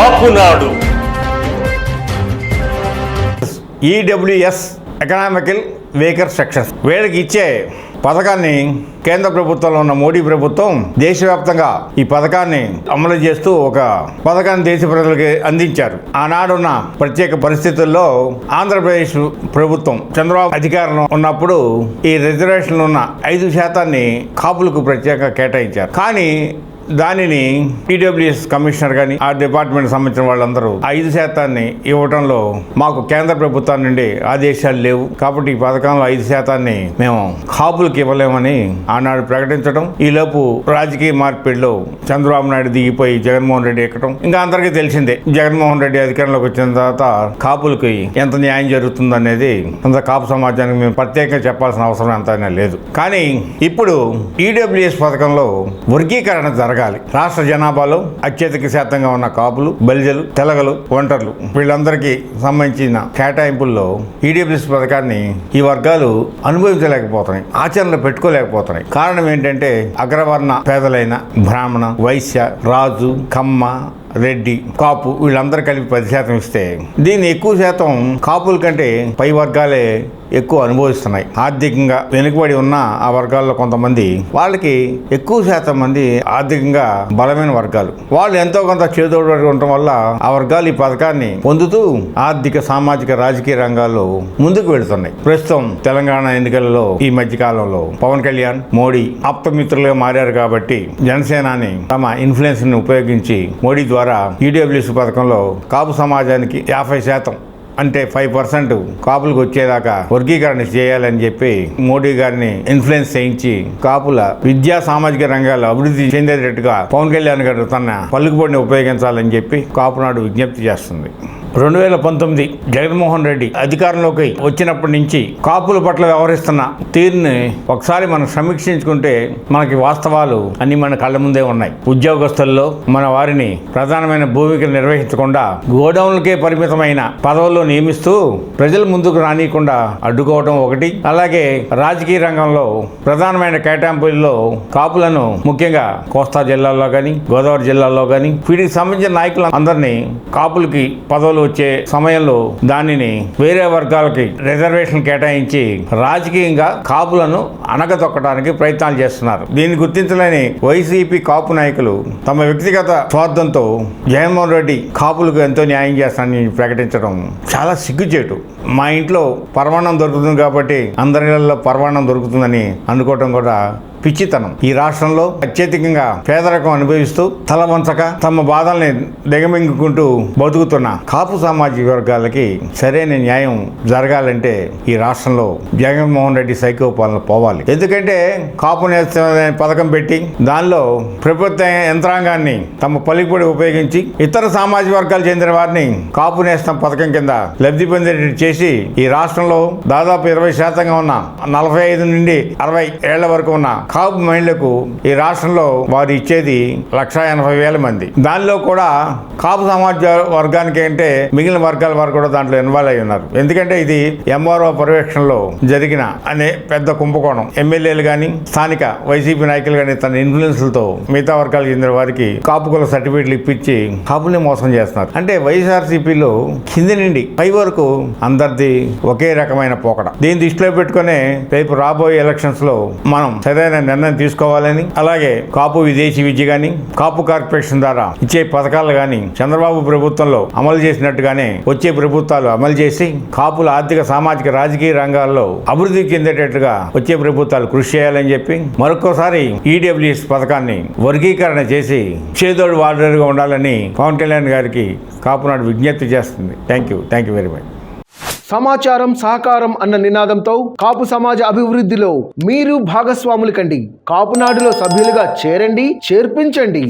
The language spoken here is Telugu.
Kapunadu. EWS economical weaker sections వీళ్ళకి ఇచ్చే పథకాన్ని కేంద్ర ప్రభుత్వంలో ఉన్న మోడీ ప్రభుత్వం దేశవ్యాప్తంగా ఈ పథకాన్ని అమలు చేస్తూ ఒక పథకాన్ని దేశ ప్రజలకి అందించారు. ఆనాడున్న ప్రత్యేక పరిస్థితుల్లో ఆంధ్రప్రదేశ్ ప్రభుత్వం చంద్రబాబు అధికారంలో ఉన్నప్పుడు ఈ రిజర్వేషన్లు ఉన్న ఐదు శాతాన్ని కాపులకు ప్రత్యేక కేటాయించారు. కానీ దానిని టీడబ్ల్యూఎస్ కమిషనర్ కానీ ఆ డిపార్ట్మెంట్ సంబంధించిన వాళ్ళందరూ ఐదు శాతాన్ని ఇవ్వడంలో మాకు కేంద్ర ప్రభుత్వం నుండి ఆదేశాలు లేవు. కాబట్టి ఈ పథకంలో ఐదు శాతాన్ని మేము కాపులకు ఇవ్వలేమని ఆనాడు ప్రకటించడం ఈలోపు రాజకీయ మార్పిడిలో చంద్రబాబు నాయుడు దిగిపోయి జగన్మోహన్ రెడ్డి ఎక్కడం ఇంకా అందరికీ తెలిసిందే. జగన్మోహన్ రెడ్డి అధికారంలోకి వచ్చిన తర్వాత కాపులకి ఎంత న్యాయం జరుగుతుంది అనేది అంత కాపు సమాజానికి మేము ప్రత్యేకంగా చెప్పాల్సిన అవసరం ఎంతైనా లేదు. కానీ ఇప్పుడు ఈడబ్ల్యూఎస్ పథకంలో వర్గీకరణ జరగాలి రాష్ట్ర జనాభాలో అత్యధిక శాతంగా ఉన్న కాపులు బలిజలు తెలగలు ఒంటర్లు వీళ్ళందరికీ సంబంధించిన కేటాయింపుల్లో ఈడబ్ల్యూఎస్ పథకాన్ని ఈ వర్గాలు అనుభవించలేకపోతున్నాయి ఆచరణలో పెట్టుకోలేకపోతున్నాయి. కారణం ఏంటంటే అగ్రవర్ణ పేదలైన బ్రాహ్మణ వైశ్య రాజు కమ్మ రెడ్డి కాపు వీళ్ళందరూ కలిపి పది శాతం ఇస్తే దీన్ని ఎక్కువ శాతం కాపుల కంటే పై వర్గాలే ఎక్కువ అనుభవిస్తున్నాయి. ఆర్థికంగా వెనుకబడి ఉన్న ఆ వర్గాల్లో కొంతమంది వాళ్ళకి ఎక్కువ శాతం మంది ఆర్థికంగా బలమైన వర్గాలు. వాళ్ళు ఎంతో కొంత చేదోడు ఉండటం వల్ల ఆ వర్గాలు ఈ పథకాన్ని పొందుతూ ఆర్థిక సామాజిక రాజకీయ రంగాల్లో ముందుకు వెళుతున్నాయి. ప్రస్తుతం తెలంగాణ ఎన్నికలలో ఈ మధ్య కాలంలో పవన్ కళ్యాణ్ మోడీ ఆప్తమిత్రులుగా మారారు కాబట్టి జనసేనాని తమ ఇన్ఫ్లుయెన్స్ని ఉపయోగించి మోడీ ద్వారా ద్వారా ఈడబ్ల్యూసీ పథకంలో కాపు సమాజానికి యాభై శాతం అంటే ఫైవ్ పర్సెంట్ కాపులకు వచ్చేదాకా వర్గీకరణ చేయాలని చెప్పి మోడీ గారిని ఇన్ఫ్లుయెన్స్ చేయించి కాపుల విద్యా సామాజిక రంగాల్లో అభివృద్ధి చెందేటట్టుగా పవన్ కళ్యాణ్ గారు తన పలుకుబడిని ఉపయోగించాలని చెప్పి కాపునాడు విజ్ఞప్తి చేస్తుంది. రెండు వేల పంతొమ్మిది జగన్మోహన్ రెడ్డి అధికారంలోకి వచ్చినప్పటి నుంచి కాపుల పట్ల వ్యవహరిస్తున్న తీరుని ఒకసారి మనం సమీక్షించుకుంటే మనకి వాస్తవాలు అన్ని మన కళ్ళ ముందే ఉన్నాయి. ఉద్యోగస్తుల్లో మన వారిని ప్రధానమైన భూమిక నిర్వహించకుండా గోడౌన్లకే పరిమితమైన పదవుల్లో నియమిస్తూ ప్రజల ముందుకు రానియకుండా అడ్డుకోవడం ఒకటి. అలాగే రాజకీయ రంగంలో ప్రధానమైన కేటాయింపుల్లో కాపులను ముఖ్యంగా కోస్తా జిల్లాల్లో కానీ గోదావరి జిల్లాలో కానీ వీటికి సంబంధించిన నాయకులు అందరినీ కాపులకి పదవులు వచ్చే సమయంలో దానిని వేరే వర్గాలకి రిజర్వేషన్ కేటాయించి రాజకీయంగా కాపులను అణగదొక్కడానికి ప్రయత్నాలు చేస్తున్నారు. దీన్ని గుర్తించలేని వైసీపీ కాపు నాయకులు తమ వ్యక్తిగత స్వార్థంతో జగన్మోహన్ రెడ్డి కాపులకు ఎంతో న్యాయం చేస్తానని ప్రకటించడం చాలా సిగ్గుచేటు. మా ఇంట్లో పరమాణం దొరుకుతుంది కాబట్టి అందరిలో పరమాణం దొరుకుతుందని అనుకోవటం కూడా పిచ్చితనం. ఈ రాష్ట్రంలో అత్యధికంగా పేదరికం అనుభవిస్తూ తలవంచక తమ బాధల్ని దిగమింగుకుంటూ బతుకుతున్న కాపు సామాజిక వర్గాలకి సరైన న్యాయం జరగాలంటే ఈ రాష్ట్రంలో జగన్మోహన్ రెడ్డి సైకో పాలన పోవాలి. ఎందుకంటే కాపు నేస్తున్న పథకం పెట్టి దానిలో ప్రభుత్వ యంత్రాంగాన్ని తమ పలికిపడి ఉపయోగించి ఇతర సామాజిక వర్గాలు చెందిన వారిని కాపు నేస్తం పథకం కింద లబ్ధి పొందేటట్టు చేసి ఈ రాష్ట్రంలో దాదాపు ఇరవై శాతంగా ఉన్న నలభై ఐదు నుండి అరవై ఏళ్ళ వరకు ఉన్న కాపు మహిళలకు ఈ రాష్ట్రంలో వారు ఇచ్చేది లక్ష ఎనభై వేల మంది. దానిలో కూడా కాపు సమాజ వర్గానికి అంటే మిగిలిన వర్గాల వారు కూడా దాంట్లో ఇన్వాల్వ్ అయి ఉన్నారు. ఎందుకంటే ఇది ఎంఆర్ఓ పర్యవేక్షణలో జరిగిన అనే పెద్ద కుంభకోణం. ఎమ్మెల్యేలు కానీ స్థానిక వైసీపీ నాయకులు కానీ తన ఇన్ఫ్లుయెన్స్లతో మిగతా వర్గాలకు చెందిన వారికి కాపుకుల సర్టిఫికేట్లు సర్టిఫికెట్లు ఇప్పించి కాపుల్ని మోసం చేస్తున్నారు. అంటే వైఎస్ఆర్సీపీలో కింది నుండి పై వరకు అందరిది ఒకే రకమైన పోకడ. దీన్ని దృష్టిలో పెట్టుకునే రేపు రాబోయే ఎలక్షన్స్లో మనం సరైన నిర్ణయం తీసుకోవాలని అలాగే కాపు విదేశీ విద్య కానీ కాపు కార్పొరేషన్ ద్వారా ఇచ్చే పథకాలు కానీ చంద్రబాబు ప్రభుత్వంలో అమలు చేసినట్టుగానే వచ్చే ప్రభుత్వాలు అమలు చేసి కాపుల ఆర్థిక సామాజిక రాజకీయ రంగాల్లో అభివృద్ధి చెందేటట్టుగా వచ్చే ప్రభుత్వాలు కృషి చేయాలని చెప్పి మరొకసారి ఈడబ్ల్యూఎస్ పథకాన్ని వర్గీకరణ చేసి చేదోడు వాడరుగా ఉండాలని పవన్ కళ్యాణ్ గారికి కాపునాడు విజ్ఞప్తి చేస్తుంది. Thank you thank you very much. సమాచారం సహకారం అన్న నినాదంతో కాపు సమాజ అభివృద్ధిలో మీరు భాగస్వాములు కండి. కాపునాడులో సభ్యులుగా చేరండి చేర్పించండి.